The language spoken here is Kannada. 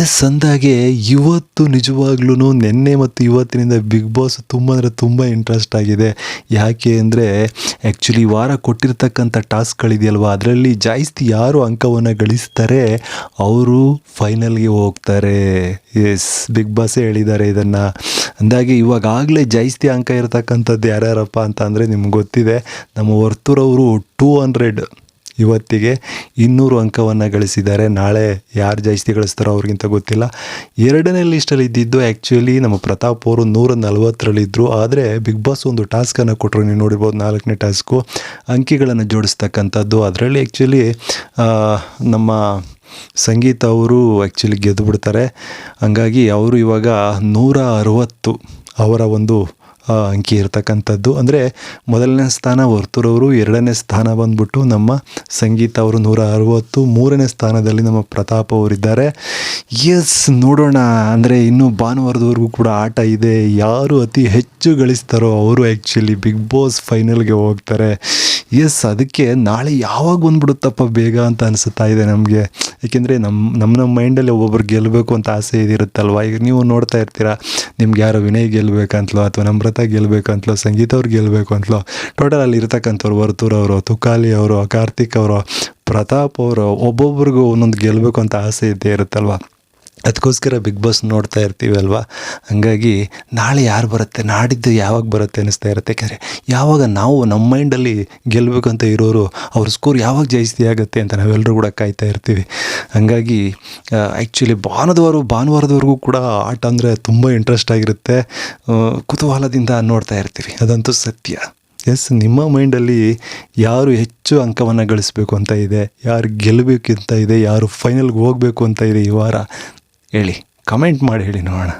ಎಸ್ ಅಂದಾಗೆ ಇವತ್ತು ನಿಜವಾಗ್ಲೂ ನಿನ್ನೆ ಮತ್ತು ಇವತ್ತಿನಿಂದ ಬಿಗ್ ಬಾಸ್ ತುಂಬ ಅಂದರೆ ತುಂಬ ಇಂಟ್ರೆಸ್ಟ್ ಆಗಿದೆ. ಯಾಕೆ ಅಂದರೆ ಆ್ಯಕ್ಚುಲಿ ವಾರ ಕೊಟ್ಟಿರ್ತಕ್ಕಂಥ ಟಾಸ್ಕ್ಗಳಿದೆಯಲ್ವ ಅದರಲ್ಲಿ ಜಾಸ್ತಿ ಯಾರು ಅಂಕವನ್ನು ಗಳಿಸ್ತಾರೆ ಅವರು ಫೈನಲ್ಗೆ ಹೋಗ್ತಾರೆ. ಎಸ್ ಬಿಗ್ ಬಾಸೇ ಹೇಳಿದ್ದಾರೆ ಇದನ್ನು. ಅಂದಾಗೆ ಇವಾಗಾಗಲೇ ಜಾಸ್ತಿ ಅಂಕ ಇರತಕ್ಕಂಥದ್ದು ಯಾರ್ಯಾರಪ್ಪ ಅಂತ ಅಂದರೆ ನಿಮ್ಗೆ ಗೊತ್ತಿದೆ. ನಮ್ಮ ವರ್ತೂರವರು ಟೂ ಹಂಡ್ರೆಡ್ ಇವತ್ತಿಗೆ ಇನ್ನೂರು ಅಂಕವನ್ನು ಗಳಿಸಿದ್ದಾರೆ. ನಾಳೆ ಯಾರು ಜಾಸ್ತಿ ಗಳಿಸ್ತಾರೋ ಅವ್ರಿಗಿಂತ ಗೊತ್ತಿಲ್ಲ. ಎರಡನೇ ಲಿಸ್ಟಲ್ಲಿ ಇದ್ದಿದ್ದು ಆ್ಯಕ್ಚುಲಿ ನಮ್ಮ ಪ್ರತಾಪ್ ಅವರು ನೂರ ನಲವತ್ತರಲ್ಲಿದ್ದರು ಆದರೆ ಬಿಗ್ ಬಾಸ್ ಒಂದು ಟಾಸ್ಕನ್ನು ಕೊಟ್ಟರು ನೀವು ನೋಡಿರ್ಬೋದು ನಾಲ್ಕನೇ ಟಾಸ್ಕು ಅಂಕಿಗಳನ್ನು ಜೋಡಿಸ್ತಕ್ಕಂಥದ್ದು. ಅದರಲ್ಲಿ ಆ್ಯಕ್ಚುಲಿ ನಮ್ಮ ಸಂಗೀತ ಅವರು ಆ್ಯಕ್ಚುಲಿ ಗೆದ್ದು ಬಿಡ್ತಾರೆ ಹಂಗಾಗಿ ಅವರು ಇವಾಗ ನೂರ ಅರವತ್ತು ಅವರ ಒಂದು ಅಂಕಿ ಇರ್ತಕ್ಕಂಥದ್ದು. ಅಂದರೆ ಮೊದಲನೇ ಸ್ಥಾನ ವರ್ತೂರವರು ಎರಡನೇ ಸ್ಥಾನ ಬಂದ್ಬಿಟ್ಟು ನಮ್ಮ ಸಂಗೀತ ಅವರು ನೂರ ಅರವತ್ತು ಮೂರನೇ ಸ್ಥಾನದಲ್ಲಿ ನಮ್ಮ ಪ್ರತಾಪ್ ಅವರಿದ್ದಾರೆ. ಎಸ್, ನೋಡೋಣ. ಅಂದರೆ ಇನ್ನೂ ಭಾನುವಾರದವರೆಗೂ ಕೂಡ ಆಟ ಇದೆ. ಯಾರು ಅತಿ ಹೆಚ್ಚು ಗಳಿಸ್ತಾರೋ ಅವರು ಆ್ಯಕ್ಚುಲಿ ಬಿಗ್ ಬಾಸ್ ಫೈನಲ್ಗೆ ಹೋಗ್ತಾರೆ. ಎಸ್, ಅದಕ್ಕೆ ನಾಳೆ ಯಾವಾಗ ಬಂದ್ಬಿಡುತ್ತಪ್ಪ ಬೇಗ ಅಂತ ಅನಿಸುತ್ತಾ ಇದೆ ನಮಗೆ. ಏಕೆಂದರೆ ನಮ್ಮ ನಮ್ಮ ನಮ್ಮ ಮೈಂಡಲ್ಲಿ ಒಬ್ಬೊಬ್ರು ಗೆಲ್ಲಬೇಕು ಅಂತ ಆಸೆ ಇದಿರುತ್ತಲ್ವ? ಈಗ ನೀವು ನೋಡ್ತಾ ಇರ್ತೀರಾ ನಿಮ್ಗೆ ಯಾರೋ ವಿನಯ್ ಗೆಲ್ಲಬೇಕಂತಲೋ ಅಥವಾ ನಮ್ರತ ಗೆಲ್ಲಬೇಕಂತಲೋ ಸಂಗೀತ ಅವ್ರು ಗೆಲ್ಲಬೇಕು ಅಂತಲೋ ಟೋಟಲ್ ಅಲ್ಲಿ ಇರ್ತಕ್ಕಂಥವ್ರು ವರ್ತೂರ್ ಅವರು, ತುಕಾಲಿ ಅವರು, ಕಾರ್ತಿಕ್ ಅವರು, ಪ್ರತಾಪ್ ಅವರು, ಒಬ್ಬೊಬ್ರಿಗೂ ಒಂದೊಂದು ಗೆಲ್ಲಬೇಕು ಅಂತ ಆಸೆ ಇದ್ದೇ ಇರುತ್ತಲ್ವ? ಅದಕ್ಕೋಸ್ಕರ ಬಿಗ್ ಬಾಸ್ ನೋಡ್ತಾ ಇರ್ತೀವಿ ಅಲ್ವಾ ಹಂಗಾಗಿ ನಾಳೆ ಯಾರು ಬರುತ್ತೆ? ನಾಡಿದ್ದು ಯಾವಾಗ ಬರುತ್ತೆ ಅನ್ನಿಸ್ತಾ ಇರುತ್ತೆ. ಯಾಕೆಂದರೆ ಯಾವಾಗ ನಾವು ನಮ್ಮ ಮೈಂಡಲ್ಲಿ ಗೆಲ್ಲಬೇಕು ಅಂತ ಇರೋರು ಅವ್ರ ಸ್ಕೋರ್ ಯಾವಾಗ ಜಾಸ್ತಿ ಆಗುತ್ತೆ ಅಂತ ನಾವೆಲ್ಲರೂ ಕೂಡ ಕಾಯ್ತಾ ಇರ್ತೀವಿ. ಹಂಗಾಗಿ ಆ್ಯಕ್ಚುಲಿ ಭಾನುವಾರ, ಭಾನುವಾರದವರೆಗೂ ಕೂಡ ಆಟ ಅಂದರೆ ತುಂಬ ಇಂಟ್ರೆಸ್ಟ್ ಆಗಿರುತ್ತೆ. ಕುತೂಹಲದಿಂದ ನೋಡ್ತಾ ಇರ್ತೀವಿ. ಅದಂತೂ ಸತ್ಯ. ಎಸ್ ನಿಮ್ಮ ಮೈಂಡಲ್ಲಿ ಯಾರು ಹೆಚ್ಚು ಅಂಕವನ್ನು ಗಳಿಸಬೇಕು ಅಂತ ಇದೆ? ಯಾರು ಗೆಲ್ಲಬೇಕಂತ ಇದೆ? ಯಾರು ಫೈನಲ್ಗೆ ಹೋಗಬೇಕು ಅಂತ ಇದೆ ಈ ವಾರ? ಹೇಳಿ ಕಮೆಂಟ್ ಮಾಡಿ ಹೇಳಿ ನೋಡೋಣ.